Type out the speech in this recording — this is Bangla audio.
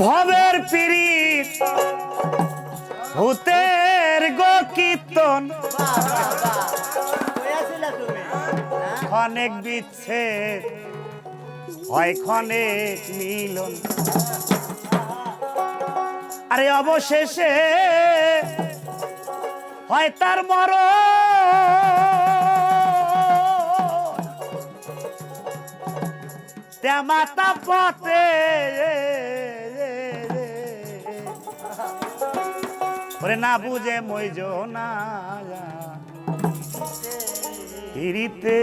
ভবের পিরিত ভূতের গো কীর্তন অনেক বিচ্ছেদ, হয় ক্ষণেক মিলন। আরে অবশেষে হয় তার মর মাতা পথে ওরে না বুঝে মইজ না পিরিতে